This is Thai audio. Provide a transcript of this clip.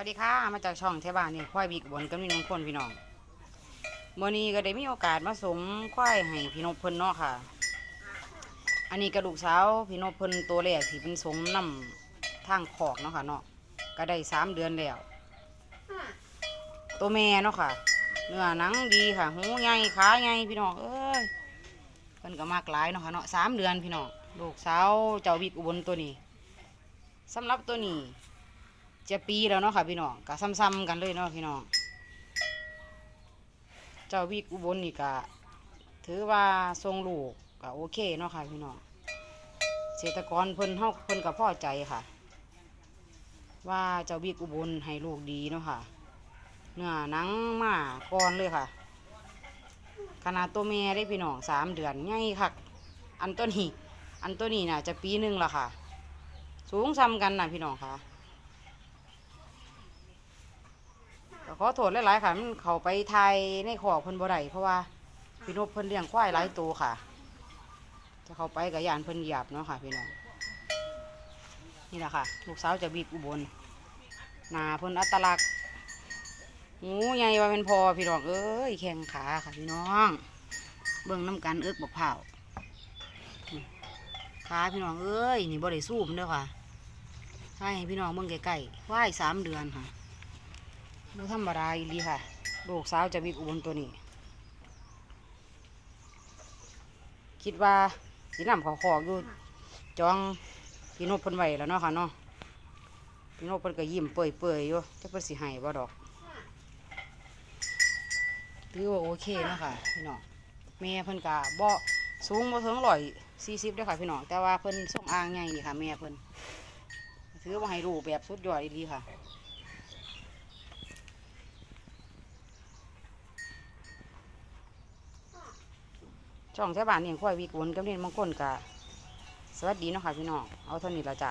วัสดีค่ะ มาจากช่องเทบ้านนี่ควายบีกบนกับนี่น้องคนพี่น้องเมื่อนี้ก็ได้มีโอกาสมาสมควายให้พี่นพเพิ่นเนาะค่ะ อันนี้กระดูกสาวพี่นพเพิ่นตัวแรกที่เป็นสมน้ำทางขอกเนาะค่ะเนาะก็ได้สามเดือนแล้ว ตัวแม่เนาะค่ะ เนื้อหนังดีค่ะ หูใหญ่ขาใหญ่พี่น้องเอ้ยเพิ่นก็มากหลายเนาะค่ะเนาะสามเดือนพี่น้องลูกสาวเจ้าบีกอุบลตัวนี้สำหรับตัวนี้ จะปีแล้วเนาะค่ะพี่น้องก็ซ้ำๆกันเลยเนาะพี่น้อง เจ้าวิกอุบลนี่ก็ถือว่าทรงลูกก็โอเคเนาะค่ะพี่น้องเกษตรกรเพิ่นเฮาเพิ่นก็พอใจค่ะ ว่าเจ้าวิกอุบลให้ลูกดีเนาะค่ะเนื้อหนังมาก่อนเลยค่ะ ขนาดตัวแม่ได้พี่น้องสามเดือนใหญ่คักอันตัวนี้อันตัวนี้น่ะจะปีหนึ่งละค่ะ สูงซ้ำกันน่ะพี่น้องค่ะ ก็ขอโทษหลายๆค่ะมันเขาไปไทยในขอกเพิ่นบ่ได้เพราะว่าพี่นพเพิ่นเลี้ยงควายหลายตัวค่ะ จะเขาไปกับยานเพิ่นหยียบเนาะค่ะพี่น้องนี่แหละค่ะ ลูกสาวจะบีบอุบลนาเพิ่นอัตลักษณ์หูใหญ่ว่าเป็นพอพี่น้องเอ้ยแข้งขาค่ะพี่น้อง เบิ่งน้ำกันเอิกบกเผาขาพี่น้องเอ้ยนี่บ่ได้สู้มเด้อค่ะให้พี่น้องเบิ่งใกล้ๆควายสามเดือนค่ะ บ่ธรรมดาอีลีค่ะ ลูกสาวจะมีอุบลตัวนี้ คิดว่าสีน้ำขาขอกอยู่จองพี่นพเพิ่นไว้แล้วเนาะค่ะเนาะพี่นพเพิ่นก็ยิ้มเปื่อยเปื่อยๆอยู่จะเพิ่นสิให้บ่ดอกถือว่าโอเคเนาะค่ะพี่น้องแม่เพิ่นก็บ่สูงบ่ถึงร้อยสี่สิบด้อค่ะพี่น้องแต่ว่าเพิ่นส่งอ่างใหญ่นี่ค่ะแม่เพิ่นถือว่าให้ลูกแบบสุดยอดอีลีค่ะ ช่องแถวบ้านเนี่ควายวีกวนกับเล่นมงคลกะสวัสดีเนาะค่ะพี่น้องเอาเท่านี้ละจ้ะ